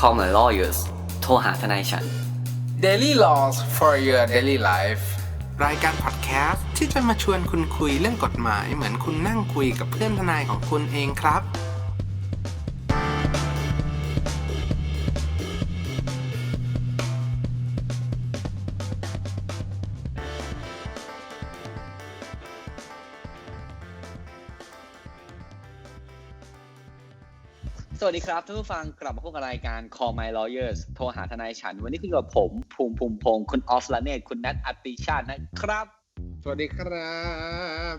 call my lawyers โทรหาทนายฉัน Daily Laws for your daily life รายการพอดแคสต์ที่จะมาชวนคุณคุยเรื่องกฎหมายเหมือนคุณนั่งคุยกับเพื่อนทนายของคุณเองครับ วัสดีครับท่านผู้ฟังกลับมาพบกับรายการ Call My Lawyers โทรหาทนายฉัน วันนี้คุณอยู่กับผม ภูมิภูมิพงศ์คุณออฟลาเนตคุณนัทอติชาตินะครับ สวัสดีครับ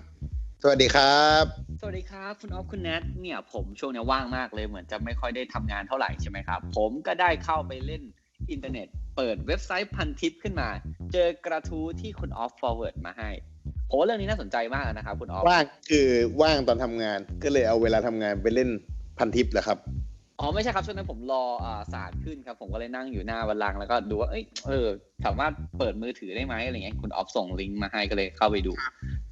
สวัสดีครับ สวัสดีครับคุณออฟคุณแนทเนี่ย ผมช่วงนี้ว่างมากเลยเหมือนจะไม่ค่อยได้ทำงานเท่าไหร่ใช่ไหมครับ ผมก็ได้เข้าไปเล่นอินเทอร์เน็ต เปิดเว็บไซต์พันทิปขึ้นมา เจอกระทู้ที่คุณออฟ forward มาให้ผมว่าเรื่องนี้น่าสนใจมากนะครับคุณออฟว่างคือว่างตอนทำงานก็เลยเอาเวลาทำงานไปเล่นพันทิปเหรอครับ อ๋อไม่ใช่ครับช่วงนั้นผมรออ่าศาลขึ้นครับ ผมก็เลยนั่งอยู่หน้าบัลลังก์แล้วก็ดูว่าเอ้ยเออสามารถเปิดมือถือได้ไหมอะไรเงี้ยคุณออฟส่งลิงก์มาให้ก็เลยเข้าไปดู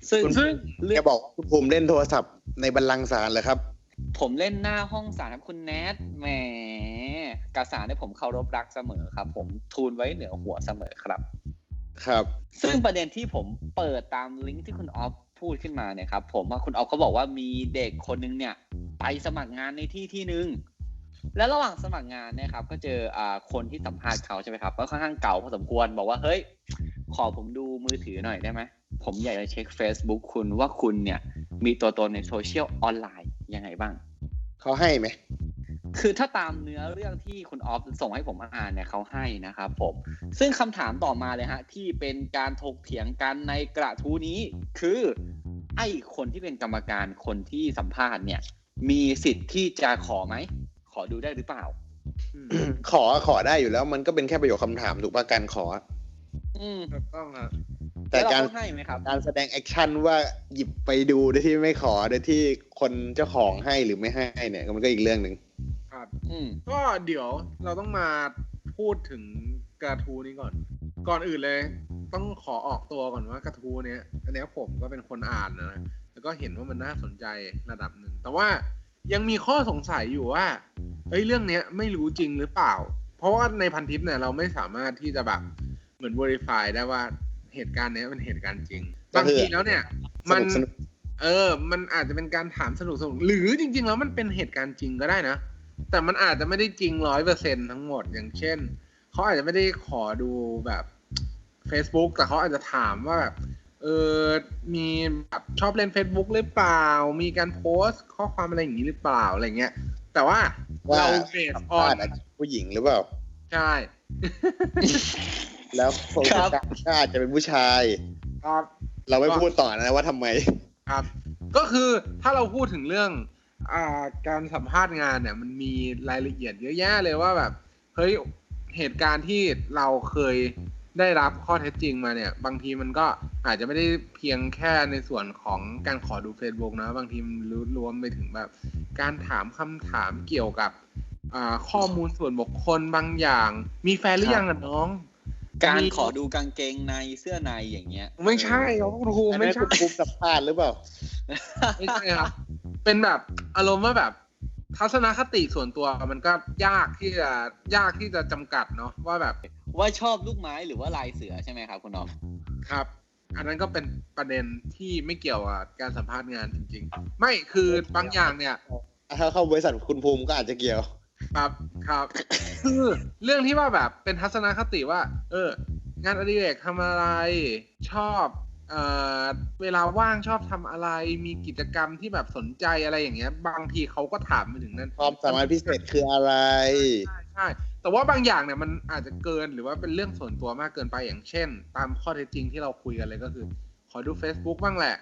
ซึ่งคุณซึ่งเรื่แกองบอกว่าคุณภูมิเล่นโทรศัพท์ในบัลลังก์ศาลเหรอครับ ผมเล่นหน้าห้องศาลครับคุณแนทแหมกบศาลเนี่ยผมเคารพรักเสมอครับ ผมทูลไว้เหนือหัวเสมอครับ ครับ ซึ่งประเด็นที่ผมเปิดตามลิงก์ที่คุณออฟพูดขึ้นมาเนี่ยครับผมว่าคุณออฟเขาบอกว่ามีเด็กคนนึงเนี่ย ไปสมัครงานในที่ที่หนึ่ง แล้วระหว่างสมัครงานเนี่ยครับ ก็เจออ่าคนที่สัมภาษณ์เขาใช่ไหมครับก็ค่อนข้างเก่าพอสมควรบอกว่าเฮ้ย ขอผมดูมือถือหน่อยได้ไหมผมอยากจะเช็ค Facebook คุณว่าคุณเนี่ย มีตัวตนในโซเชียลออนไลน์ยังไงบ้าง เขาให้ไหม คือถ้าตามเนื้อเรื่องที่คุณออฟส่งให้ผมอ่านเนี่ยเขาให้นะครับผม ซึ่งคำถามต่อมาเลยฮะ ที่เป็นการถกเถียงกันในกระทู้นี้ คือไอ้คนที่เป็นกรรมการคนที่สัมภาษณ์เนี่ย มีสิทธิ์ที่จะขอไหมข อดูได้หรือเปล่า ขอขอได้อยู่แล้ว มันก็เป็นแค่ประโยคคำถามถูกป่ะการขอ อืมถูกต้องครับแต่ล้วเการให้ไหมครับการแสดงแอคชั่นว่าหยิบไปดูโดยที่ไม่ขอโดยที่คนเจ้าของให้หรือไม่ให้เนี่ยมันก็อีกเรื่องหนึ่งครับอืมก็เดี๋ยวเราต้องมาพูดถึงกระทู้นี้ก่อน ก่อนอื่นเลย ต้องขอออกตัวก่อนว่ากระทู้เนี้ยอันเนี้ยผมก็เป็นคนอ่านนะแล้วก็เห็นว่ามันน่าสนใจระดับหนึ่งแต่ว่า ยังมีข้อสงสัยอยู่ว่าเฮ้ยเรื่องเนี้ยไม่รู้จริงหรือเปล่า เพราะว่าในพันทิปเนี่ยเราไม่สามารถที่จะแบบเหมือน verify ได้ว่าเหตุการณ์เนี้ยเป็นเหตุการณ์จริงบางทีแล้วเนี่ยสมันนุกสนุกเออ มันอาจจะเป็นการถามสนุกสนุกหรือจริง ๆ แล้วมันเป็นเหตุการณ์จริงก็ได้นะ แต่มันอาจจะไม่ได้จริงร้อยเปอร์เซ็นทั้งหมดอย่างเช่นเขาอาจจะไม่ได้ขอดูแบบ Facebook แต่เขาอาจจะถามว่าแบบ เออมีแบบชอบเล่น Facebook หรือเปล่า มีการโพสต์ข้อความอะไรอย่างนี้หรือเปล่าอะไรเงี้ย แต่ว่าว่าเราเบสสัมออภานษณ์อาจจะผู้หญิงหรือเปล่า ใช่ แล้วคนครับก็อาจจะเป็นผู้ชายครับเราไม่พูดต่อนะว่าทำไมครับ ก็คือถ้าเราพูดถึงเรื่องอ่าการสัมภาษณ์งานเนี่ย มันมีรายละเอียดเยอะแยะเลยว่าแบบ เฮ้ยเหตุการณ์ที่เราเคย ได้รับข้อเท็จจริงมาเนี่ย บางทีมันก็อาจจะไม่ได้เพียงแค่ในส่วนของการขอดู Facebook นะ บางทีมันรวมไปถึงแบบ การถามคำถามเกี่ยวกับอ่าข้อมูลส่วนบุคคลบางอย่าง มีแฟนหรือยังอะน้อง การมีขอดูกางเกงในเสื้อในอย่างเงี้ย ไม่ใช่ครับคุณครูอันไม่นั้นใช่คุณภูมิสัมภาษณ์หรือเปล่าไม่ใช่ครับเป็นแบบอารมณ์ว่าแบบทัศนคติส่วนตัวมันก็ยากที่จะยากที่จะจำกัดเนาะว่าแบบ ว่าชอบลูกไม้หรือว่าลายเสือใช่ไหมครับคุณออฟครับ อันนั้นก็เป็นประเด็นที่ไม่เกี่ยวกับการสัมภาษณ์งานจริง ๆ ไม่คือบางอย่างเนี่ย ถ้าเข้าบริษัทคุณภูมิก็อาจจะเกี่ยว ครับครับ คือเรื่องที่ว่าแบบเป็นทัศนคติว่า เออ งานอดิเรกทำอะไรชอบเอ่อเวลาว่างชอบทำอะไรมีกิจกรรมที่แบบสนใจอะไรอย่างเงี้ย บางทีเขาก็ถามไปถึงนั้นความสามารถพิเศษคืออะไร ใช่ใช่ แต่ว่าบางอย่างเนี่ยมันอาจจะเกินหรือว่าเป็นเรื่องส่วนตัวมากเกินไปอย่างเช่น ตามข้อเท็จจริงที่เราคุยกันเลยก็คือ ขอดู Facebook บ้างแหละ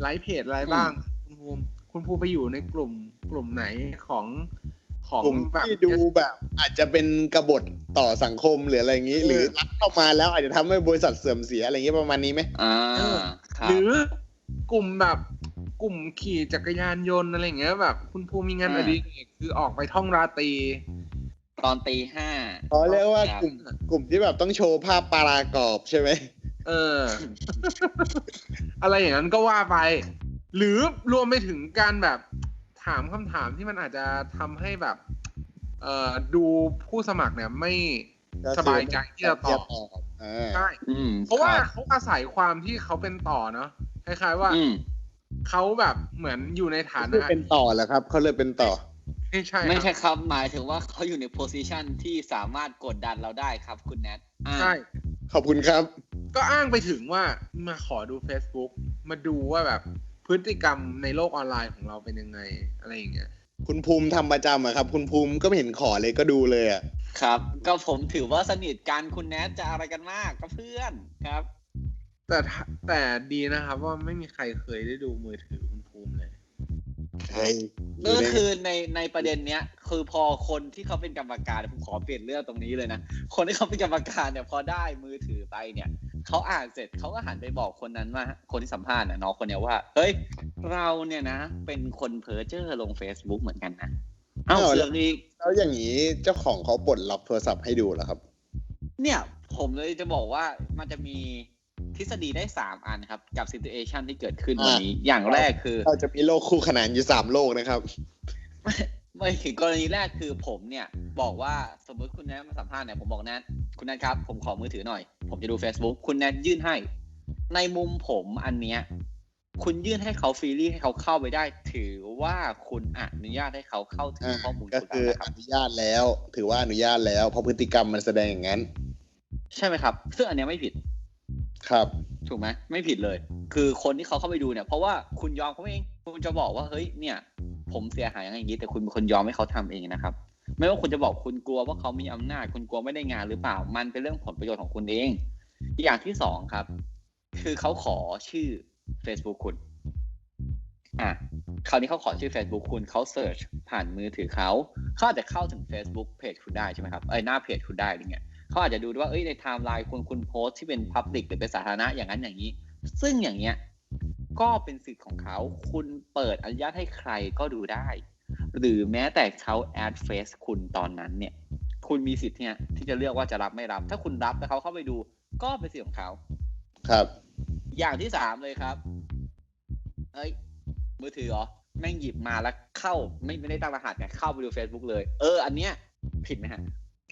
ไลฟ์เพจอะไรบ้าง คุณภูมิคุณภูมิไปอยู่ในกลุ่มกลุ่มไหนของของกลุ่มแบบที่ดูแบบ อาจจะเป็นกบฏต่อสังคมหรืออะไรอย่างนี้ หรือรับเข้ามาแล้วอาจจะทำให้บริษัทเสื่อมเสียอะไรอย่างนี้ประมาณนี้ไหมอ่าเออครับหรือกลุ่มแบบกลุ่มขี่จักรยานยนต์อะไรอย่างเงี้ยแบบ คุณภูมิมีงานอดิเรกคือออกไปท่องราตรี ตอนตีห้าเขาเรียกว่ากลุ่มกลุ่มที่แบบต้องโชว์ภาพปลากรอบใช่ไหมเออ อะไรอย่างนั้นก็ว่าไป หรือรวมไปถึงการแบบถามคำถามที่มันอาจจะทำให้แบบ เอ่อดูผู้สมัครเนี่ยไม่สบายใจที่จะตอบอ่าใช่อืมเพราะว่าคบเขาอาศัยความที่เขาเป็นต่อเนาะคล้ายๆว่าอืมเขาแบบเหมือนอยู่ในฐาเขานะเป็นต่อเหรอครับเขาเลยเป็นต่อ ไม่ใช่ไม่คใช่รับครับหมายถึงว่าเขาอยู่ในโพสิชันที่สามารถกดดันเราได้ครับ คุณแนทอ่าใช่ขอบคุณครับ ก็อ้างไปถึงว่ามาขอดู Facebook มาดูว่าแบบพฤติกรรมในโลกออนไลน์ของเราเป็นยังไงอะไรอย่างเงี้ยคุณภูมิทำประจำอะครับ คุณภูมิก็ไม่เห็นขอเลยก็ดูเลยอะครับ ก็ผมถือว่าสนิทกันคุณแนทจะอะไรกันมากก็เพื่อนครับ แต่ถ้าแต่ดีนะครับว่าไม่มีใครเคยได้ดูมือถือคุณ ก็ได้คือในในประเด็นเนี้ย คือพอคนที่เขาเป็นกรรมการผมขอเปลี่ยนเรื่องตรงนี้เลยนะ คนที่เขาเป็นกรรมการเนี่ยพอได้มือถือไปเนี่ยเขาอ่านเสร็จเขาก็หันไปบอกคนนั้นว่า คนที่สัมภาษณ์น่ะน้องคนเนี้ยว่าเฮ้ยเราเนี่ยนะ เป็นคนเพ้อเจ้อลง Facebook เหมือนกันนะเอ้าเรื่องนี้แล้วอย่างนี้เจ้าของเขาปลดล็อกโทรศัพท์ให้ดูเหรอครับ เนี่ยผมเลยจะบอกว่ามันจะมี ทฤษฎีได้สามอันครับ กับ situation ที่เกิดขึ้นวันนี้ อย่างแรกคือ เราจะมีโลกคู่ขนานอยู่สามโลกนะครับไม่ไม่ถึงกรณีแรกคือผมเนี่ย บอกว่าสมมติคุณแนทมาสัมภาษณ์เนี่ยผมบอกแนทคุณแนทครับ ผมขอมือถือหน่อย ผมจะดู Facebook คุณแนทยื่นให้ ในมุมผมอันเนี้ยคุณยื่นให้เขาฟรีลี่ให้เขาเข้าไปได้ ถือว่าคุณอนุญาตให้เขาเข้าถึงอะข้อมูลก็คุณคือแล้วนะคอรับนุญาตแล้ว ถือว่าอนุญาตแล้วเพราะพฤติกรรมมันแสดงอย่างนั้น ใช่ไหมครับซึ่งอันเนี้ยไม่ผิด ครับ ถูกไหมไม่ผิดเลย คือคนที่เขาเข้าไปดูเนี่ย เพราะว่าคุณยอมเขาเองคุณจะบอกว่าเฮ้ยเนี่ย ผมเสียหายอย่างนี้ แต่คุณเป็นคนยอมให้เขาทำเองนะครับ ไม่ว่าคุณจะบอกคุณกลัวว่าเขามีอำนาจ คุณกลัวไม่ได้งานหรือเปล่า มันเป็นเรื่องผลประโยชน์ของคุณเอง อย่างที่สองครับ คือเขาขอชื่อ Facebook คุณอะคราวนี้เขาขอชื่อ Facebook คุณเขาเสิร์ชผ่านมือถือเขาเขาอาจจะเข้าถึง Facebook เพจคุณได้ใช่ไหมครับเอ้ยหน้าเพจคุณได้อะไรเงี้ย เขาอาจจะดูด้วยว่าเอ้ยในไทม์ไลน์คุณคุณโพสต์ที่เป็น Public หรือเป็นสาธารณะอย่างนั้นอย่างนี้ ซึ่งอย่างเงี้ยก็เป็นสิทธิ์ของเขา คุณเปิดอนุญาตให้ใครก็ดูได้ หรือแม้แต่เขาแอดเฟซคุณตอนนั้นเนี่ย คุณมีสิทธิ์เนี่ยที่จะเลือกว่าจะรับไม่รับ ถ้าคุณรับแล้วเขาเข้าไปดู ก็เป็นสิทธิ์ของเขา ครับ อย่างที่สามเลยครับ เอ้ย มือถือเหรอ แม่งหยิบมาแล้วเข้า ไม่ไม่ได้ตั้งรหัสเนี่ยเข้าไปดู Facebook เลย เออ อันเนี้ยผิดไหมฮะ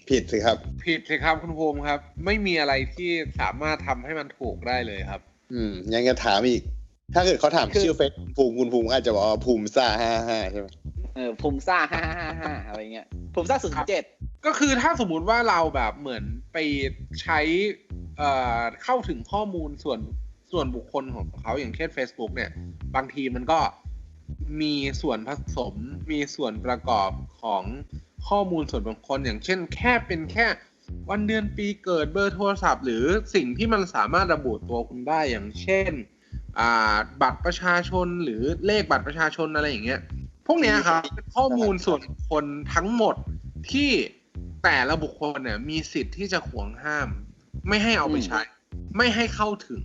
ผิดสิครับ ผิดเลยครับคุณภูมิครับ ไม่มีอะไรที่สามารถทำให้มันถูกได้เลยครับ อืม ยังจะถามอีก ถ้าเกิดเขาถามคือชื่อเฟซภูมิคุณภูมิก็อาจจะบอกว่าภูมิซ่าห้าห้าใช่ไหมเออภูมิซ่าห้าห้าห้าอะไรเงี้ยภูมิซ่าศูนย์เจ็ดก็คือถ้าสมมุติว่าเราแบบเหมือนไปใช้เอ่อเข้าถึงข้อมูลส่วนส่วนบุคคลของเขาอย่างเช่น Facebook เนี่ย บางทีมันก็มีส่วนผสมมีส่วนประกอบของ ข้อมูลส่วนบุคคลอย่างเช่น แค่เป็นแค่ วันเดือนปีเกิดเบอร์โทรศัพท์ หรือสิ่งที่มันสามารถระบุตัวคุณได้อย่างเช่นบัตรประชาชนหรือเลขบัตรประชาชนอะไรอย่างเงี้ย พวกเนี้ยครับเป็นข้อมูลส่วนบุคคลทั้งหมดที่แต่ละบุคคลเนี่ยมีสิทธิ์ที่จะขวงห้าม ไม่ให้เอาไปใช้ ไม่ให้เข้าถึง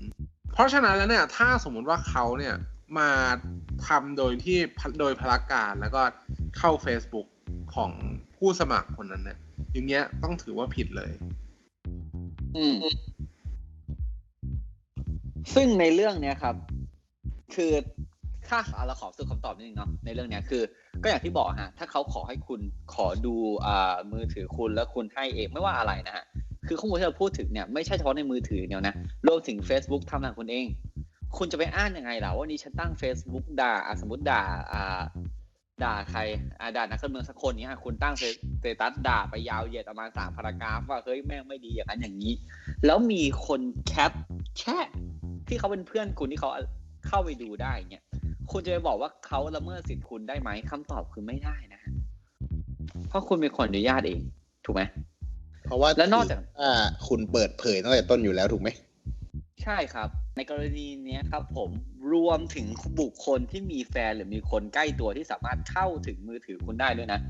เพราะฉะนั้นแล้วเนี่ยถ้าสมมุติว่าเขาเนี่ยมาทำโดยที่โดยพลการแล้วก็เข้า Facebook ของ ผู้สมัครคนนั้นเนี่ยอย่างเงี้ยต้องถือว่าผิดเลย อืม ซึ่งในเรื่องเนี้ยครับ คือถ้าเราขอสรุปคำตอบนิดนึงเนาะในเรื่องเนี้ยคือ ก็อย่างที่บอกฮะถ้าเขาขอให้คุณขอดูอ่ามือถือคุณแล้วคุณให้เองไม่ว่าอะไรนะฮะคือข้อมูลที่เราพูดถึงเนี่ยไม่ใช่เฉพาะในมือถือเดียวนะรวมถึง Facebook ทำงานคุณเอง คุณจะไปอ้างยังไงล่ะว่านี่ฉันตั้ง Facebook ด่าสมมติด่าอ่า ด่าใครอ่าด่านักการเมืองสักคนเนี้ยคุณตั้งสเตตัสด่าไปยาวเหยียดประมาณสามพารากราฟว่าเฮ้ยแม่งไม่ดีอย่างนั้นอย่างนี้ แล้วมีคนแคปแชทที่เขาเป็นเพื่อนคุณที่เขาเข้าไปดูได้เนี่ยคุณจะไปบอกว่าเขาละเมิดสิทธิ์คุณได้ไหมคำตอบคือไม่ได้นะฮะเพราะคุณเป็นคนอนุญาตเอง ถูกไหมเพราะว่าและนอกจากอ่าคุณเปิดเผยตั้งแต่ต้นอยู่แล้วถูกไหม ใช่ครับ ในกรณีนี้ครับผมรวมถึงบุคคลที่มีแฟนหรือมีคนใกล้ตัวที่สามารถเข้าถึงมือถือคุณได้ด้วยนะ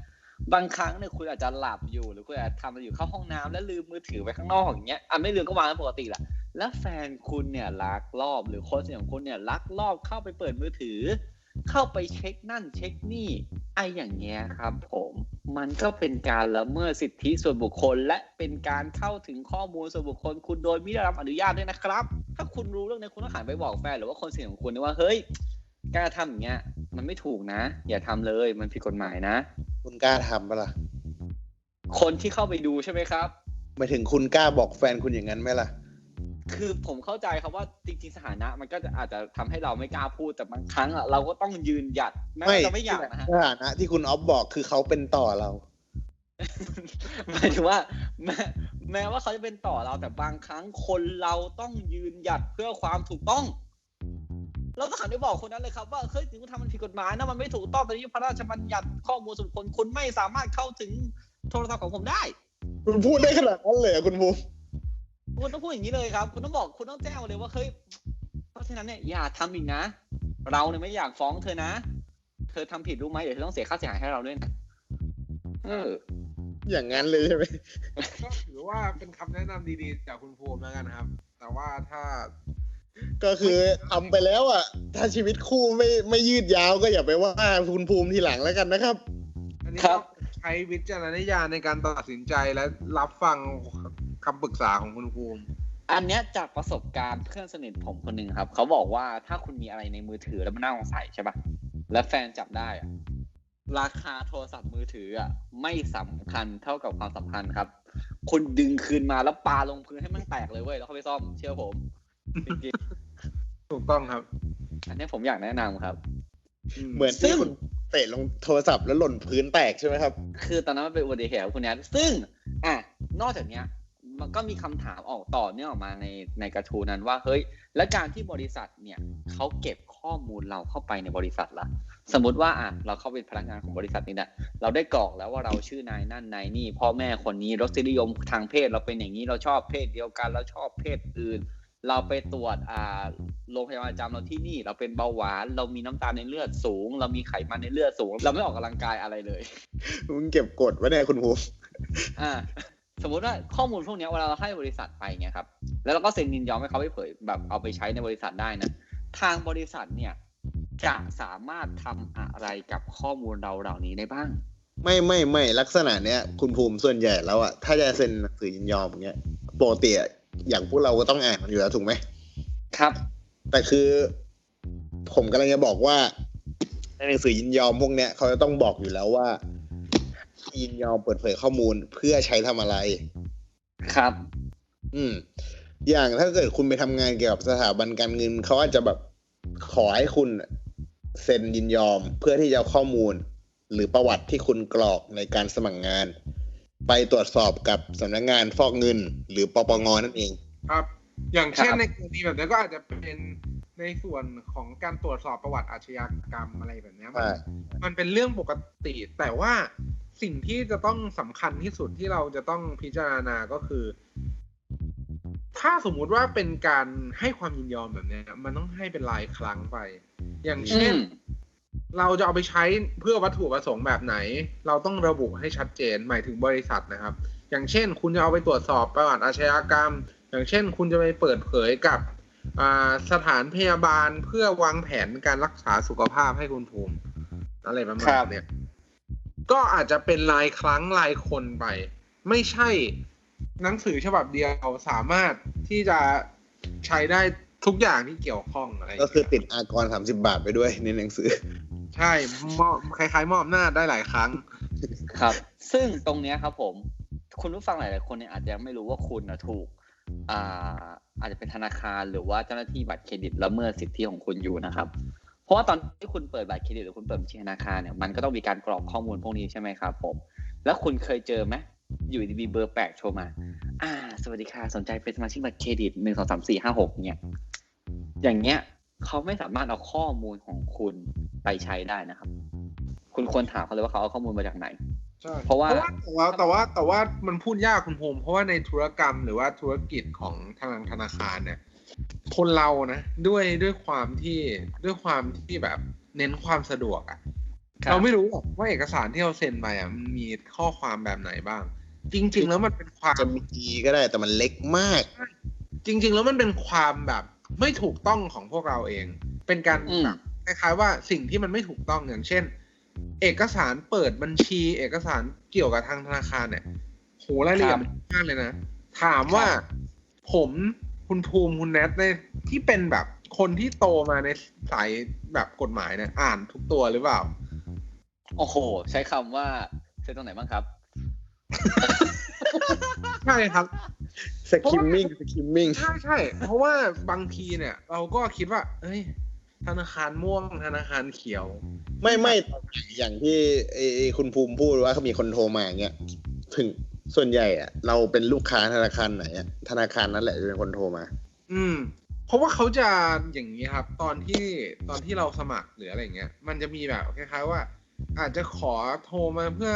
บางครั้งเนี่ยคุณอาจจะหลับอยู่หรือคุณอาจจะทำอะไรอยู่เข้าห้องน้ำแล้วลืมมือถือไว้ข้างนอกอย่างเงี้ยอะไม่ลืมก็วางปกติแหละแล้วแฟนคุณเนี่ยลักลอบหรือคนสนิทของคุณเนี่ยลักลอบเข้าไปเปิดมือถือ เข้าไปเช็คนั่นเช็คนี่ไออย่างเงี้ยครับผมมันก็เป็นการละเมิดสิทธิส่วนบุคคล และเป็นการเข้าถึงข้อมูลส่วนบุคคล คุณโดยไม่ได้รับอนุญาตด้วยนะครับ ถ้าคุณรู้เรื่องนี้คุณต้องหันไปบอกแฟนหรือว่าคนสนิทของคุณนะว่าเฮ้ยการทำอย่างเงี้ย มันไม่ถูกนะ อย่าทำเลยมันผิดกฎหมายนะ คุณกล้าทำปะล่ะคนที่เข้าไปดูใช่ไหมครับ หมายถึงคุณกล้าบอกแฟนคุณอย่างนั้นไหมล่ะ คือผมเข้าใจครับว่าจริงๆสถานะ มันก็จะอาจจะทำให้เราไม่กล้าพูดแต่บางครั้งอะเราก็ต้องยืนหยัดแม้ไม่ว่าเราไม่อยากนะฮะสถานะที่คุณออฟบอกคือเขาเป็นต่อเราหมายถึงว่า แม้แม้ว่าเขาจะเป็นต่อเราแต่บางครั้งคนเราต้องยืนหยัดเพื่อความถูกต้องเราต้องหันไปบอกคนนั้นเลยครับว่าเฮ้ยถึงคุณทำมันผิดกฎหมายนะมันไม่ถูกต้องตอนนี้พระราชบัญญัติข้อมูลส่วนบุคคลคุณไม่สามารถเข้าถึงโทรศัพท์ของผมได้ คุณพูดได้ขนาดนั้นเลยเหรอคุณภูมิ คุณต้องพูดอย่างนี้เลยครับ คุณต้องบอกคุณต้องแจ้งมาเลยว่าเฮ้ยเพราะฉะนั้นเนี่ยอย่าทำอีกนะ เราเนี่ยไม่อยากฟ้องเธอนะ เธอทำผิดรู้ไหมเดี๋ยวเธอต้องเสียค่าเสียหายให้เราด้วยนะเออ อย่างนั้นเลยใช่ไหมก็ถือว่าเป็นคำแนะนำดีๆ จากคุณภูมิแล้วกันนะครับ แต่ว่าถ้า ก็คือทำไปแล้วอะ ถ้าชีวิตคู่ไม่ไม่ยืดยาวก็อย่าไปว่าคุณภูมิทีหลังแล้วกันนะครับ อันนี้ครัก็บใช้วิจารณญาณในการตัดสินใจและรับฟัง คำปรึกษาของคุณภูมิ อันเนี้ยจากประสบการณ์เพื่อนสนิทผมคนหนึ่งครับ เขาบอกว่าถ้าคุณมีอะไรในมือถือแล้วมันน่าสงสัยใช่ปะแล้วแฟนจับได้อะราคาโทรศัพท์มือถืออะไม่สำคัญเท่ากับความสัมพันธ์ครับ คุณดึงคืนมาแล้วปาลงพื้นให้มันแตกเลยเว้ยแล้วเขาไปซ่อมเชื่อผมจริงถูกต้องครับๆอันเนี้ยผมอยากแนะนำครับ เหมือนซึ่ที่งคุณเตะลงโทรศัพท์แล้วหล่นพื้นแตกใช่ไหมครับ คือตอนนั้นมันเป็นอุบัติเหตุของคุณแนทซึ่ง อะนอกจากเนี้ย มันก็มีคำถามออกต่อเนื่องออกมาในในกระทู้นั้นว่าเฮ้ย และการที่บริษัทเนี่ยเขาเก็บข้อมูลเราเข้าไปในบริษัทละสมมติว่าอะเราเข้าเป็นพนักงานของบริษัทนี้นะเราได้กรอกแล้วว่าเราชื่อนายนั่นนายนี่ พ่อแม่คนนี้รสนิยมทางเพศเราเป็นอย่างนี้เราชอบเพศเดียวกันเราชอบเพศอื่น เราไปตรวจอ่าโรงพยาบาลประจำเราที่นี่ เราเป็นเบาหวาน เรามีน้ำตาลในเลือดสูง เรามีไขมันในเลือดสูง เราไม่ออกกำลังกายอะไรเลยมึงเก็บกดไว้เนี่ยคุณภูมิอ่า สมมุติว่าข้อมูลพวกเนี้ยเวลาเราให้บริษัทไปเงี้ยครับ แล้วเราก็เซ็นยินยอมให้เขาไปเผยแบบเอาไปใช้ในบริษัทได้นะ ทางบริษัทเนี่ยจะสามารถทำอะไรกับข้อมูลเราเหล่านี้ได้บ้าง ไม่ไม่ไม่ลักษณะเนี้ยคุณภูมิส่วนใหญ่แล้วอะถ้าจะเซ็นหนังสือยินยอมอย่างเงี้ยปกติอะอย่างพวกเราก็ต้องอ่านมันอยู่แล้วถูกไหมครับ แต่คือ ผมกำลังจะบอกว่าในหนังสือยินยอมพวกเนี้ยเขาจะต้องบอกอยู่แล้วว่า ยินยอมเปิดเผยข้อมูลเพื่อใช้ทำอะไร ครับ อืม อย่างถ้าเกิดคุณไปทำงานเกี่ยวกับสถาบันการเงินเขาอาจจะแบบขอให้คุณเซ็นยินยอมเพื่อที่จะเอาข้อมูล หรือประวัติที่คุณกรอกในการสมัครงาน ไปตรวจสอบกับสำนักงานฟอกเงิน หรือปปงนั่นเอง ครับ อย่างเช่นครับในกรณีแบบนี้ก็อาจจะเป็นในส่วนของการตรวจสอบประวัติอาชญากรรมอะไรแบบเนี้ยมันใช่มันเป็นเรื่องปกติ แต่ว่า สิ่งที่จะต้องสำคัญที่สุดที่เราจะต้องพิจารณาก็คือ ถ้าสมมุติว่าเป็นการให้ความยินยอมแบบเนี้ยมันต้องให้เป็นรายครั้งไป อย่างอืเช่นมเราจะเอาไปใช้เพื่อวัตถุประสงค์แบบไหน เราต้องระบุให้ชัดเจนหมายถึงบริษัทนะครับ อย่างเช่น คุณจะเอาไปตรวจสอบประวัติอาชญากรรม อย่างเช่น คุณจะไปเปิดเผยกับอ่าสถานพยาบาลเพื่อวางแผนการรักษาสุขภาพให้คุณภูมิอะไรประมาณครับเนี้ย ก็อาจจะเป็นรายครั้งรายคนไป ไม่ใช่หนังสือฉบับเดียวสามารถที่จะใช้ได้ทุกอย่างที่เกี่ยวข้องอะไรย่างก็เงี้ยคือติดอากรสามสิบาทไปด้วยในหนังสือ ใช่มอบคล้าย ๆ มอบหน้าจได้หลายครั้งครับ ซึ่งตรงเนี้ยครับผม คุณผู้ฟังหลาย ๆ คนเนี่ยอาจจะไม่รู้ว่าคุณนะถูกอ่าอาจจะเป็นธนาคารหรือว่าเจ้าหน้าที่บัตรเครดิตละเมิดสิทธิของคุณอยู่นะครับเพ ราะว่าตอนที่คุณเปิดบัตรเครดิตหรือคุณเปิดบัญชีธนาคารเนี่ยมันก็ต้องมีการกรอกข้อมูลพวกนี้ใช่ไหมครับผม แล้วคุณเคยเจอไหมอยู่ดีๆมีเบอร์แปลกโทรมา อ่า สวัสดีค่ะ สนใจเป็นสมาชิกบัตรเครดิตหนึ่งสองสามสี่ห้าหกเนี่ย อย่างเงี้ยเขาไม่สามารถเอาข้อมูลของคุณไปใช้ได้นะครับ คุณควรถามเขาเลยว่าเขาเอาข้อมูลมาจากไหนใช่เพราะว่าแต่ว่าแต่ว่าแต่ว่ามันพูดยากคุณภูมิเพราะว่าในธุรกรรมหรือว่าธุรกิจของทางธนาคารเนี่ย คนเรานะด้วยด้วยความที่ด้วยความที่แบบเน้นความสะดวกอะครับเราไม่รู้หรอกว่าเอกสารที่เราเซ็นไปอะมันมีข้อความแบบไหนบ้าง จริง ๆ แล้วมันเป็นความจะมีก็ได้แต่มันเล็กมาก จริง ๆ แล้วมันเป็นความแบบไม่ถูกต้องของพวกเราเอง เป็นการอืมแบบคล้ายๆว่าสิ่งที่มันไม่ถูกต้องอย่างเช่น เอกสารเปิดบัญชี เอกสารเกี่ยวกับทางธนาคารเนี่ยโหรายละเอียดมันเยอะมากเลยนะ ถามว่าผม คุณภูมิคุณแนทในที่เป็นแบบคนที่โตมาในสายแบบกฎหมายเนี่ยอ่านทุกตัวหรือเปล่า โอ้โห ใช้คำว่าใช้ตรงไหนบ้างครับ ใช่ครับ สกิมมิ่งสกิมมิ่ง ใช่ใช่เพราะว่าบางทีเนี่ย เราก็คิดว่า เอ้ย ธนาคารม่วงธนาคารเขียว ไม่ไม่อย่างที่ไอ้ไอ้คุณภูมิพูดว่าเขามีคนโทรมาอย่างเงี้ยถึง ส่วนใหญ่อะเราเป็นลูกค้าธนาคารไหนอะธนาคารนั้นแหละจะเป็นคนโทรมา อืม เพราะว่าเขาจะอย่างนี้ครับ ตอนที่ตอนที่เราสมัครหรืออะไรเงี้ย มันจะมีแบบคล้ายๆว่า อาจจะขอโทรมาเพื่อ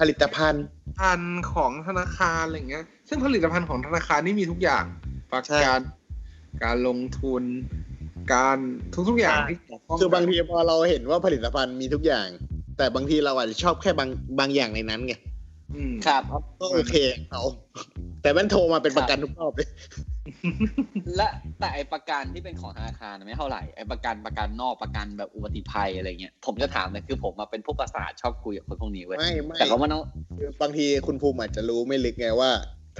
ผลิตภัณฑ์พันของธนาคารอะไรเงี้ย ซึ่งผลิตภัณฑ์ของธนาคารนี่มีทุกอย่างประใช่กันการลงทุน การทุกๆอย่างที่เกี่ยวข้องคือบางทีพอเราเห็นว่าผลิตภัณฑ์มีทุกอย่าง แต่บางทีเราอาจจะชอบแค่บางบางอย่างในนั้นไงอืม ครับก็โอเคเขาแต่มันโทรมาเป็นประกันทุกรอบเลย และแต่ไอประกันที่เป็นของธนาคารไม่เท่าไหร่ไอประกันประกันนอกประกันแบบอุบัติภัยอะไรเงี้ยผมจะถามเลยคือผมมาเป็นพวกประสาทชอบคุยกับคนพวกนี้เว้ยไม่ไม่แต่ก็มันต้องบางทีคุณภูมิอาจจะรู้ไม่ลึกไงว่า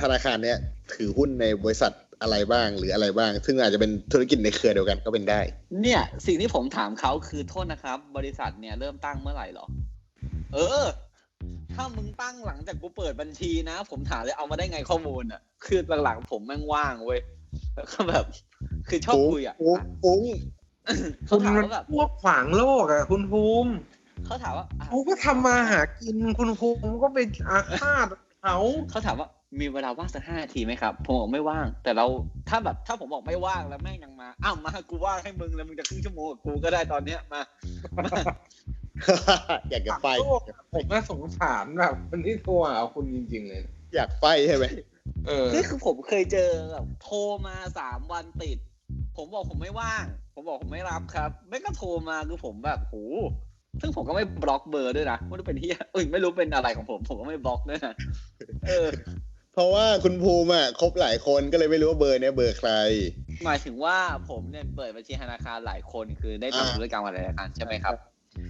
ธนาคารเนี้ยถือหุ้นในบริษัทอะไรบ้างหรืออะไรบ้าง ซึ่งอาจจะเป็นธุรกิจในเครือเดียวกันก็เป็นได้ เนี่ย สิ่งที่ผมถามเขาคือโทษนะครับ บริษัทเนี่ยเริ่มตั้งเมื่อไหร่หรอ เออ ถ้ามึงตั้งหลังจากกูเปิดบัญชีนะ ผมถามเลยเอามาได้ไงข้อมูลอะ คือหลังๆผมแม่งว่างเว้ยแล้วก็แบบ คือชอบคุยอะฟุ้งฟุ้งเขาคุณถามมันว่าแบบพวกขวางโลกอะคุณภูมิเขาถามว่าอะเขาก็ทำมาหากินคุณภูมิก็ไปอาฆาตเขาเขาถามว่า มีเวลาว่างสักห้านาทีไหมครับ ผมบอกไม่ว่าง แต่เราถ้าแบบถ้าผมบอกไม่ว่างแล้วแม่งยังมา อ้าวมากูว่างให้มึงแล้วมึงจะครึ่งชั่วโมงกับกูก็ได้ตอนเนี้ยมาอยากจะไปโลกอะผมน่าสงสารแบบคนที่โทรหาคุณจริง ๆ เลย อยากไปใช่ไหมเออนี่คือผมเคยเจอแบบโทรมาสามวันติด ผมบอกผมไม่ว่าง ผมบอกผมไม่รับครับไม่ก็โทรมาคือผมแบบโหซึ่งผมก็ไม่บล็อกเบอร์ด้วยนะไม่รู้เป็นที่เอ้ยไม่รู้เป็นอะไรของผม ผมก็ไม่บล็อกด้วยนะเออเพ ราะว่าคุณภูมิอะคบหลายคนก็เลยไม่รู้ว่าเบอร์เนี้ยเบอร์ใคร หมายถึงว่าผมเนี่ยเปิดบัญชีธนาคารหลายคนคือได้อ่าทำธุรกรรมอะไรหลายอันใช่ไหมครับ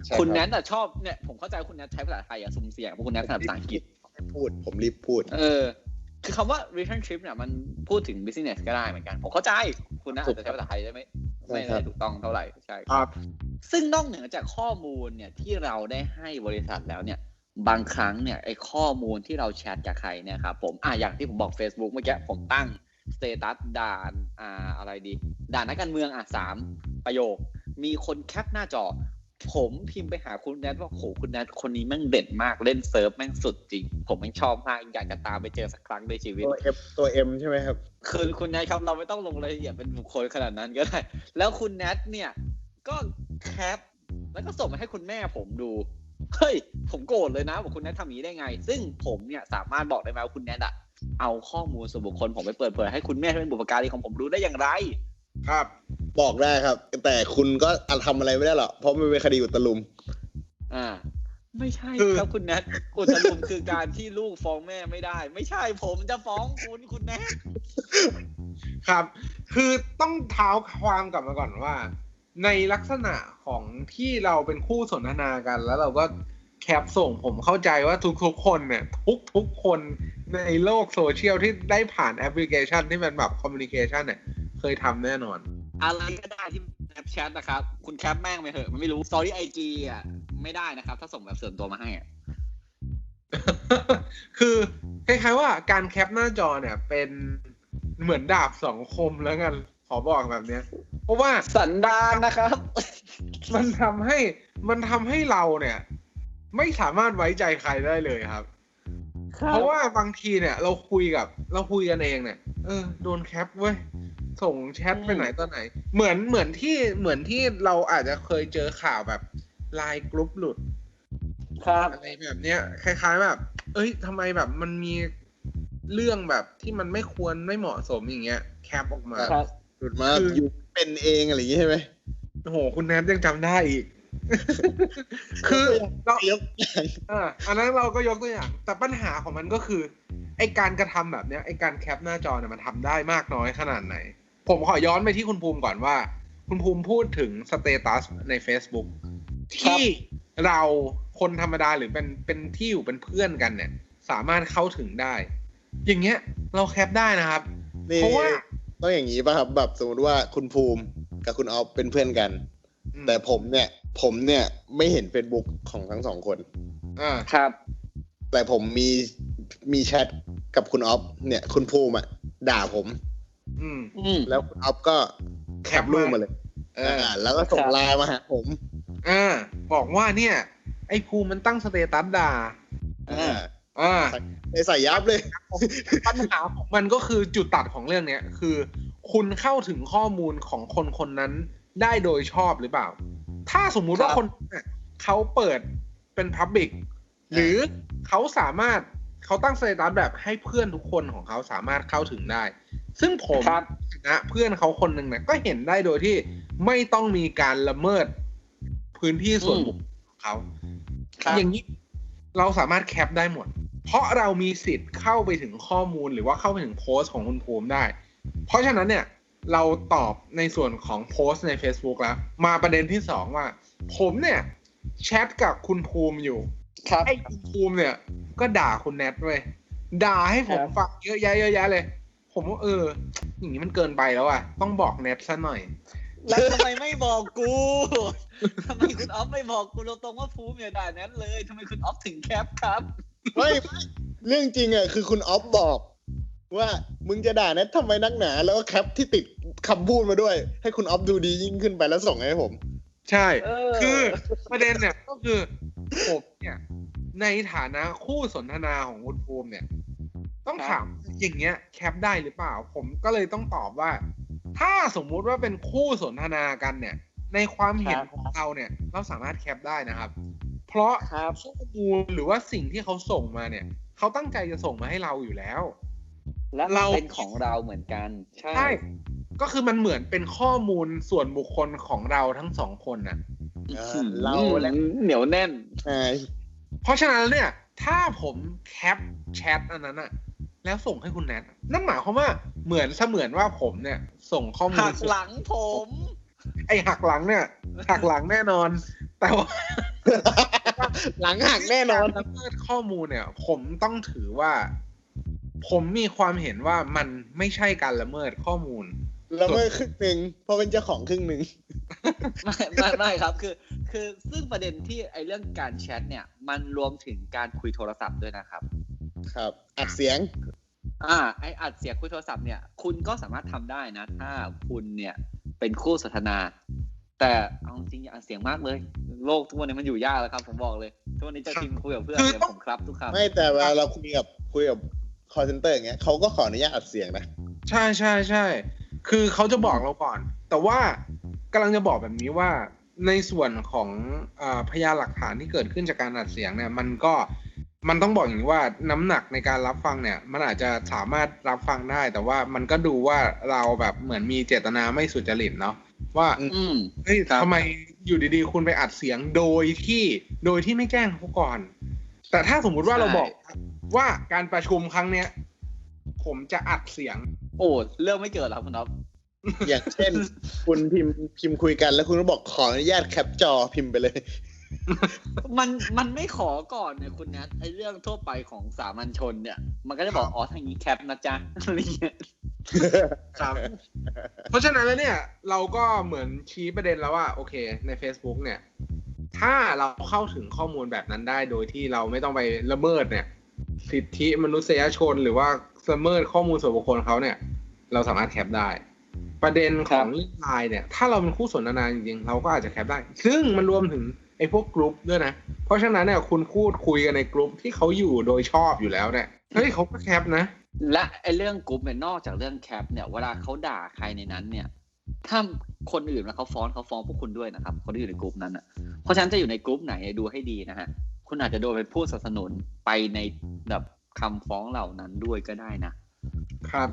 ใช่คุณรับแนทอะชอบเนี่ยผมเข้าใจว่าคุณแนทใช้ภาษาไทยอะสุ่มเสี่ยงเพราะคุณแนทถนัดภาษาอังกฤษพูดผมรีบพูด เออ คือคำว่า return trip เนี่ยมันพูดถึง business ก็ได้เหมือนกัน ผมเข้าใจคุณนะอาจจะใช้ภาษาไทยได้ไหมไม่ใช่ครัได้บถูกต้องเท่าไหร่ใช่ครับ ซึ่งนอกเหนือจากข้อมูลเนี่ยที่เราได้ให้บริษัทแล้วเนี่ย บางครั้งเนี่ยไอ้ข้อมูลที่เราแชทกับใครเนี่ยครับผมอะอย่างที่ผมบอก Facebook เมื่อกี้ผมตั้งสเตตัสด่านอ่าอะไรดี ด่านนักการเมืองอะสามประโยค มีคนแคปหน้าจอ ผมพิมพ์ไปหาคุณแนทว่าโหคุณแนทคนนี้แม่งเด่นมากเล่นเซิร์ฟแม่งสุดจริง ผมแม่งชอบมากอยากจะตามไปเจอสักครั้งในชีวิต ตัวเอตัวเอ็มใช่ไหมครับ คือคุณแนทครับเราไม่ต้องลงรายละเอียดเป็นบุคคลขนาดนั้นก็ได้ แล้วคุณแนทเนี่ยก็แคปแล้วก็ส่งมาให้คุณแม่ผมดู เฮ้ย ผมโกรธเลยนะบอกคุณแนททำอย่างนี้ได้ไง ซึ่งผมเนี่ยสามารถบอกได้ไหมว่าคุณแนทอะเอาข้อมูลส่วนบุคคลผมไปเปิดเผยให้คุณแม่ที่เป็นบุปการีของผมรู้ได้อย่างไร ครับ บอกได้ครับ แต่คุณก็ทำอะไรไม่ได้หรอกเพราะมันเป็นคดีอุตลุม อ่า ไม่ใช่คือครับคุณแนทอุตลุมคือการที่ลูกฟ้องแม่ไม่ได้ ไม่ใช่ผมจะฟ้องคุณคุณแนทครับ คือต้องเท้าความกลับมาก่อนว่า ในลักษณะของที่เราเป็นคู่สนทนากัน แล้วเราก็แคปส่งผมเข้าใจว่าทุกๆคนเนี่ย ทุกๆคนในโลกโซเชียลที่ได้ผ่านแอปพลิเคชันที่มันแบบคอมมิวนิเคชันเนี่ย เคยทำแน่นอน อะไรก็ได้ที่แคปแชทนะครับ คุณแคปแม่งไปเถอะ มันไม่รู้ s อรี่ไอจีอะ ไม่ได้นะครับ ถ้าส่งแบบส่วนตัวมาให้อะคือคล้ายๆว่าการแคปหน้าจอเนี่ยเป็นเหมือนดาบสองคมแล้วกัน ขอบอกแบบเนี้ยเพ ราะว่าสันดานนะครับ มันทำให้มันทำให้เราเนี่ย ไม่สามารถไว้ใจใครได้เลยครับ เพราะว่าบางทีเนี่ย เราคุยกับ เราคุยกันเองเนี่ย เออโดนแคปเว้ยส่งแชทไปไหนตอนไหน เหมือนเหมือนที่เหมือนที่เราอาจจะเคยเจอข่าวแบบไลน์กรุ๊ปหลุดครับอะไรแบบเนี้ยคล้าย ๆ แบบ เอ้ยทำไมแบบมันมีเรื่องแบบที่มันไม่ควรไม่เหมาะสมอย่างเงี้ย แคปออกมาครับหลุดมาคือออยู่ เป็นเองอะไรอย่างงี้ใช่ไหมโอ้โห คุณแนทยังจำได้อีก คือเรายกอย่างอ่าอันนั้นเราก็ยกตัวอย่าง แต่ปัญหาของมันก็คือ ไอการกระทำแบบเนี้ยไอการแคปหน้าจอเนี่ยมันทำได้มากน้อยขนาดไหน ผมขอย้อนไปที่คุณภูมิก่อนว่า คุณภูมิพูดถึงสเตตัสใน Facebook ที่เราคนธรรมดาหรือเป็นเป็นที่อยู่เป็นเพื่อนกันเนี่ย สามารถเข้าถึงได้ อย่างเงี้ย เราแคปได้นะครับนี่เพราะว่า ต้องอย่างนี้ป่ะครับแบบสมมติว่าคุณภูมิกับคุณออฟเป็นเพื่อนกัน แต่ผมเนี่ย ผมเนี่ยไม่เห็น Facebook ของทั้งสองคนอ่าครับ แต่ผมมีมีแชทกับคุณออฟเนี่ย คุณภูมิอะด่าผมอืมอืมแล้วคุณออฟก็แคปรูปมาเลยเออ่าอแล้วก็ส่งครับไลน์มาหาผมอ่าบอกว่าเนี่ย ไอ้ภูมิมันตั้งสเตตัสด่าอ่า อ่าในใส่ยับเลย ปัญหาของมันก็คือจุดตัดของเรื่องเนี้ยคือ คุณเข้าถึงข้อมูลของคนคนนั้นได้โดยชอบหรือเปล่า ถ้าสมมุติว่าครับคนน่ะเขาเปิดเป็นพับบิกหรือเขาสามารถเขาตั้งสเตตัสแบบให้เพื่อนทุกคนของเขาสามารถเข้าถึงได้ ซึ่งผมครับนะเพื่อนเขาคนหนึ่งเนี่ยก็เห็นได้โดยที่ไม่ต้องมีการละเมิดพื้นที่ส่วนบุคคลของเขาครับอย่างนี้เราสามารถแคปได้หมด เพราะเรามีสิทธิ์เข้าไปถึงข้อมูลหรือว่าเข้าไปถึงโพสต์ของคุณภูมิได้ เพราะฉะนั้นเนี่ยเราตอบในส่วนของโพสต์ใน Facebook แล้ว มาประเด็นที่สองว่า ผมเนี่ยแชทกับคุณภูมิอยู่ครับไอ้คุณภูมิเนี่ย ก็ด่าคุณแนทเว้ยด่าให้ผมครับฟังเยอะแยะเยอะแยะเลย ผมว่าเออ อย่างนี้มันเกินไปแล้วอะ ต้องบอกแนทซะหน่อย แล้วทำไมไม่บอกกูทำไมคุณออฟไม่บอกกูตรงๆว่าฟูมอย่าด่าแนทเลยทำไมคุณออฟถึงแคปครับ ไม่ไม่เรื่องจริงอะคือคุณออฟบอก ว่ามึงจะด่านะทำไมนักหนา แล้วก็แคปที่ติดคำพูดมาด้วย ให้คุณออฟดูดียิ่งขึ้นไปแล้วส่งให้ผม ใช่เออคือประเด็นเนี่ยก็คือผมเนี่ย ในฐานะคู่สนทนาของคุณภูมิเนี่ย ต้องถามอย่างเงี้ย แคปได้หรือเปล่า ผมก็เลยต้องตอบว่า ถ้าสมมุติว่าเป็นคู่สนทนากันเนี่ย ในความเห็นครับของเราเนี่ย เราสามารถแคปได้นะครับ เพราะครับข้อมูลหรือว่าสิ่งที่เขาส่งมาเนี่ยเขาตั้งใจจะส่งมาให้เราอยู่แล้ว และเราเราเป็นของเราเหมือนกันใช่ใช่ก็คือมันเหมือนเป็นข้อมูลส่วนบุคคลของเราทั้งสองคนน่ะอ่าเราและเหนียวแน่นอ่าเพราะฉะนั้นเนี่ย ถ้าผมแคปแชทอันนั้นอะแล้วส่งให้คุณแนทนั่นหมายความว่าเหมือนเสมือนว่าผมเนี่ย ส่งข้อมูหัลกหลังผม ไอหักหลังเนี่ย หักหลังแน่นอน แต่ว่า หลังหักแน่นอนการละเมิดข้อมูลเนี่ย ผมต้องถือว่า ผมมีความเห็นว่ามันไม่ใช่การละเมิดข้อมูลแล้วไม่ครึ่งหนึ่งเพราะเป็นเจ้าของครึ่งหนึ่งไม่ไม่ไม่ครับคือ คือซึ่งประเด็นที่ไอเรื่องการแชทเนี่ย มันรวมถึงการคุยโทรศัพท์ด้วยนะครับ ครับอัดเสียง อ่า ไออัดเสียงคุยโทรศัพท์เนี่ย คุณก็สามารถทำได้นะ ถ้าคุณเนี่ยเป็นคู่สนทนา แต่เอาจริงอย่าอัดเสียงมากเลย โลกทุกวันนี้มันอยู่ยากแล้วครับ ผมบอกเลยทุกวันนี้จะพิมพ์คุยกับเพื่อนคือเนี่ยต้องผมครับทุกคำไม่แต่เวลาเราคุยกับคุยกับ call center อย่างเงี้ยเขาก็ขออนุญาตอัดเสียงนะ ใช่ใช่ใช่คือเขาจะบอกเราก่อน แต่ว่ากำลังจะบอกแบบนี้ว่าในส่วนของอาพยานหลักฐานที่เกิดขึ้นจากการอัดเสียงเนี่ย มันก็มันต้องบอกอย่างนี้ว่าน้ำหนักในการรับฟังเนี่ย มันอาจจะสามารถรับฟังได้ แต่ว่ามันก็ดูว่าเราแบบเหมือนมีเจตนาไม่สุจริตเนาะว่าอืมเฮ้ยครับทำไม อยู่ดีๆ คุณไปอัดเสียงโดยที่โดยที่ไม่แจ้งเขาก่อน แต่ถ้าสมมุติว่าเราบอกว่าการประชุมครั้งเนี้ย ผมจะอัดเสียง โอ้เรื่องไม่เกิดหรอกคุณอ๊อฟอย่างเช่น คุณพิมพ์พิมพ์คุยกันแล้วคุณก็บอกขออนุญาตแคปจอพิมพ์ไปเลย มันมันไม่ขอก่อนเนี่ยคุณแนทไอเรื่องทั่วไปของสามัญชนเนี่ย มันก็จะบอกอ๋อทางนี้แคปนะจ๊ะอะไรเงี้ย ครับ เพราะฉะนั้นแล้วเนี่ย เราก็เหมือนชี้ประเด็นแล้วว่า โอเค ใน Facebook เนี่ย ถ้าเราเข้าถึงข้อมูลแบบนั้นได้โดยที่เราไม่ต้องไปละเมิดเนี่ย สิทธิมนุษยชนหรือว่าละเมิดข้อมูลส่วนบุคคลเขาเนี่ย เราสามารถแคปได้ ประเด็นของเรื่องไลน์เนี่ย ถ้าเราเป็นคู่สนทนาจริงๆเราก็อาจจะแคปได้ ซึ่งมันรวมถึงไอ้พวกกลุ่มด้วยนะ เพราะฉะนั้นเนี่ยคุณพูดคุยกันในกลุ่มที่เขาอยู่โดยชอบอยู่แล้วเนี่ยเฮ้ยเขาก็แคปนะ และไอ้เรื่องกรุ๊ปเนี่ยนอกจากเรื่องแคปเนี่ยเวลาเขาด่าใครในนั้นเนี่ย ถ้าคนอื่นแล้วเขาฟ้องเขาฟ้องพวกคุณด้วยนะครับคนที่อยู่ในกลุ่มนั้นอะเพราะฉะนั้นจะอยู่ในกลุ่มไหนดูให้ดีนะฮะคุณอาจจะโดนเป็นผู้สนับสนุนไปในแบบคำฟ้องเหล่านั้นด้วยก็ได้นะครับ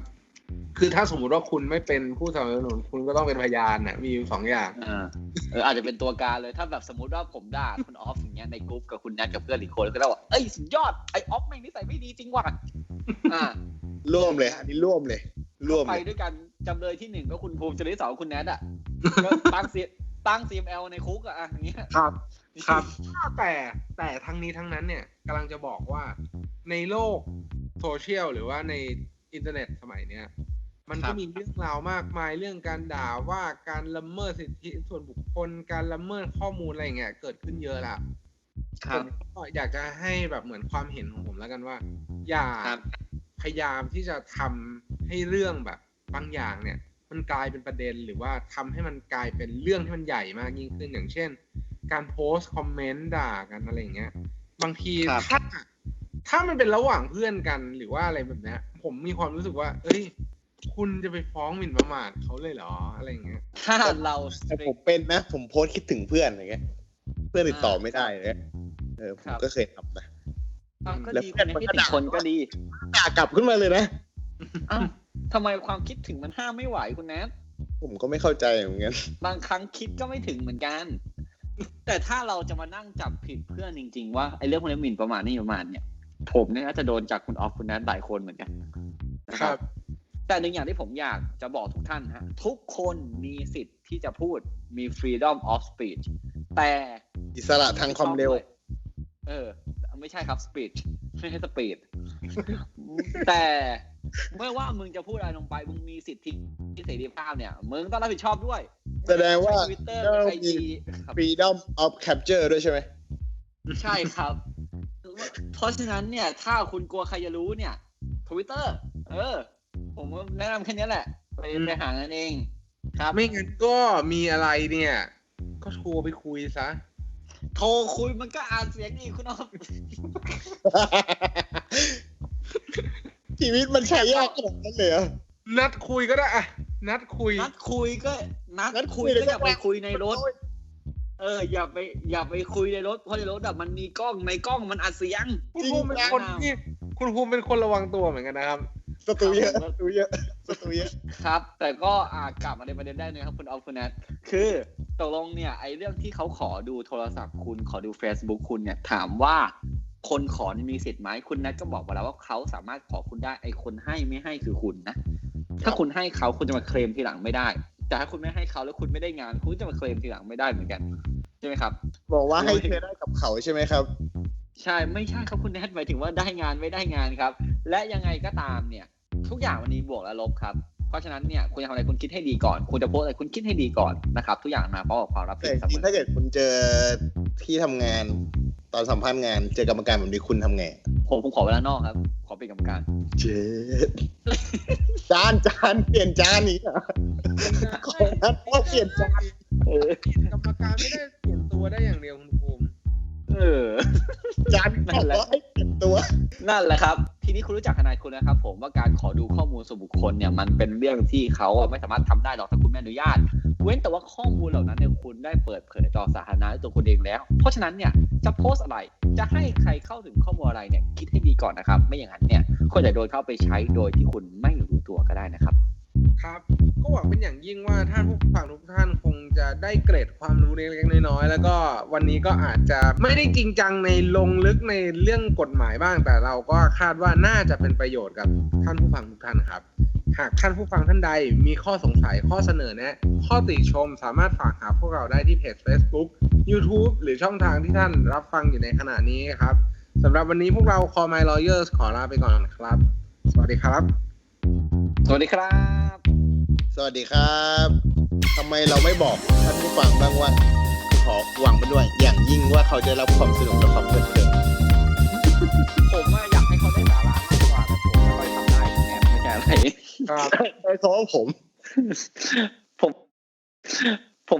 คือถ้าสมมุติว่าคุณไม่เป็นผู้สนับสนุนคุณก็ต้องเป็นพยานน่ะมีอยู่สองอย่างเออเอออาจจะเป็นตัวการเลยถ้าแบบสมมติว่าผมด่าคุณออฟอย่างเงี้ยในกลุ่มกับคุณแนทกับเพื่อนอีกคนก็ได้ว่าเอ้ยสุดยอดไอออฟแม่งนิสัยไม่ดีจริงว่ะอ่าร่วมเลยอันนี้ร่วมเลย ร่วมไปเลยด้วยกันจำเลยที่หนึ่งก็คุณภูมิจริตสองคุณแนทอะก็ตั้งเสียตั้ง CML ในคุกอะอะอย่างเงี้ยครับครับแต่แต่ทั้งนี้ทั้งนั้นเนี่ยกำลังจะบอกว่าในโลกโซเชียลหรือว่าใน อินเทอร์เน็ตสมัยเนี้ยมันครัก็บมีเรื่องราวมากมายเรื่องการด่าว่าการละเมิดสิทธิส่วนบุคคลการละเมิดข้อมูลอะไรอย่างเงี้ยเกิดขึ้นเยอะละผมก็อยากจะให้แบบเหมือนความเห็นของผมแล้วกันว่า อย่าครับพยายามที่จะทำให้เรื่องแบบบางอย่างเนี่ย มันกลายเป็นประเด็นหรือว่าทำให้มันกลายเป็นเรื่องที่มันใหญ่มากยิ่งขึ้นอย่างเช่น การโพสต์คอมเมนต์ด่ากันอะไรอย่างเงี้ย บางทีครับถ้า ถ้ามันเป็นระหว่างเพื่อนกันหรือว่าอะไรแบบเนี้ย ผมมีความรู้สึกว่า เอ้ย คุณจะไปฟ้องหมิ่นประมาทเขาเลยเหรออะไรอย่างเงี้ย ถ้าเราแต่ผมเป็นนะ ผมโพสต์คิดถึงเพื่อนอย่างเงี้ย เพื่อนติดต่อไม่ได้เลยเออผมก็เคยทำนะอ้าวก็แล้วดีเพื่คอนนมันที่ก็ติดด่าคนก็ดีด่ากลับขึ้นมาเลยนะอ้าวทำไมความคิดถึงมันห้ามไม่ไหวคุณแนทผมก็ไม่เข้าใจเหมือนกัน บางครั้งคิดก็ไม่ถึงเหมือนกัน แต่ถ้าเราจะมานั่งจับผิดเพื่อนจริง ๆ ว่าไอ้เรื่องพวกนี้หมิ่นประมาทนี่ประมาทเนี่ย ผมเนี่ยน่าจะโดนจากคุณออฟคุณแนทหลายคนเหมือนกันนะครับ แต่หนึ่งอย่างที่ผมอยากจะบอกทุกท่านฮะทุกคนมีสิทธิ์ที่จะพูดมี freedom of speech แต่อิสระทางความเร็ว เออ ไม่ใช่ครับ speech ไม่ใช่ speed แต่เมื่อว่ามึงจะพูดอะไรลงไป มึงมีสิทธิที่เสรีภาพเนี่ย มึงต้องรับผิดชอบด้วย แสดงว่าทวิตเตอร์ก็ไอมีจีครับ freedom of capture ด้วยใช่ไหม ใช่ครับ เพราะฉะนั้นเนี่ยถ้าคุณกลัวใครจะรู้เนี่ยทวิตเตอร์เออ ผมแนะนำแค่นี้แหละ ไปอืมไปหากันเอง ครับ ไม่งั้นก็มีอะไรเนี่ย ก็โทรไปคุยซะ โทรคุยมันก็อ่านเสียงอีกคุณออฟชีวิตมันใช้ยากขนาดนั้นเลยเหรอนัดคุยก็ได้อะนัดคุย นัดคุยก็ นัดนัดคุคุยยเลยก็อย่าก็ไปว่าคุยในรถ เอออย่าไปอย่าไปคุยในรถเพราะในรถแบบมันมีกล้องในกล้องมันอัดเสียงคุณภูมิเป็นคนที่คุณภูมิเป็นคนระวังตัวเหมือนกันนะครับสตูเยอะครับสตูเยอะสตูเยอะครับ แต่ก็อ่ากลับมาในประเด็นได้นะครับคุณออฟคุณแนทคือตกลงเนี่ยไอ้เรื่องที่เขาขอดูโทรศัพท์คุณขอดู Facebook คุณเนี่ยถามว่าคนขอนี่มีสิทธิ์ไหมคุณแนทก็บอกมาแล้วว่าเขาสามารถขอคุณได้ไอ้คนให้ไม่ให้คือคุณนะ ถ้าคุณให้เขาคุณจะมาเคลมทีหลังไม่ได้ แต่ถ้าคุณไม่ให้เขาแล้วคุณไม่ได้งาน คุณจะมาเคลมทีหลังไม่ได้เหมือนกันใช่ไหมครับ บอกว่าให้เธอได้กับเขาใช่ไหมครับ ใช่ไม่ใช่ครับคุณแนทหมายถึงว่าได้งานไม่ได้งานครับ และยังไงก็ตามเนี่ย ทุกอย่างมันมีบวกและลบครับเพราะฉะนั้นเนี่ยคุณจะทำอะไรคุณคิดให้ดีก่อนคุณจะโพสต์อะไรคุณคิดให้ดีก่อนนะครับ ทุกอย่างมาพร้อมกับความรับผิแต่ดจเสมริงอๆถ้าเกิดคุณเจอที่ทำงาน ตอนสัมภาษณ์งานเจอกรรมการแบบนี้คุณทำไง ผมผมขอเวลานอกครับ ขอเป็นกรรมการเจ็ดจานจานเปลี่ยนจานนี้เหรอขอนัดว่าเปลี่ยนจาน เออ กรรมการไม่ได้เปลี่ยนตัวได้อย่างเดียวคุณภูมิ เออจานบอกว่าให้เปลี่ยนตัว นั่นแหละครับ ทีนี้คุณรู้จักทนายคุณนะครับ ผมว่าการขอดูข้อมูลส่วนบุคคลเนี่ยมันเป็นเรื่องที่เขาอะไม่สามารถทำได้หรอกถ้าคุณไม่อนุญาต เว้นแต่ว่าข้อมูลเหล่านั้นเนี่ยคุณได้เปิดเผยต่อสาธารณะด้วยตัวคุณเองแล้ว เพราะฉะนั้นเนี่ยจะโพสต์อะไรจะให้ใครเข้าถึงข้อมูลอะไรเนี่ยคิดให้ดีก่อนนะครับ ไม่อย่างนั้นเนี่ยคุณจะโดนเข้าไปใช้โดยที่คุณไม่รู้ตัวก็ได้นะครับ ครับ ก็หวังเป็นอย่างยิ่งว่าท่านผู้ฟังทุกท่านคงจะได้เกร็ดความรู้เล็กๆน้อยๆแล้วก็วันนี้ก็อาจจะไม่ได้จริงจังในลงลึกในเรื่องกฎหมายบ้าง แต่เราก็คาดว่าน่าจะเป็นประโยชน์กับท่านผู้ฟังทุกท่านครับ หากท่านผู้ฟังท่านใดมีข้อสงสัยข้อเสนอแนะ ข้อติชมสามารถฝากหาพวกเราได้ที่เพจ Facebook YouTube หรือช่องทางที่ท่านรับฟังอยู่ในขณะนี้ครับสำหรับวันนี้พวกเรา Call My Lawyers ขอลาไปก่อนครับ สวัสดีครับ สวัสดีครับ สวัสดีครับทำไมเราไม่บอกท่านผู้ฟังบ้างว่า ขอหวังไปด้วย อย่างยิ่งว่าเขาจะรับความสนุกและความเพลิดเพลินผมอะอยากให้เขาได้สาระมากกว่าแต่ผมไม่ค่อยทำได้แอบไม่ใช่อะไรครับใช้คำว่าผม ผม ผม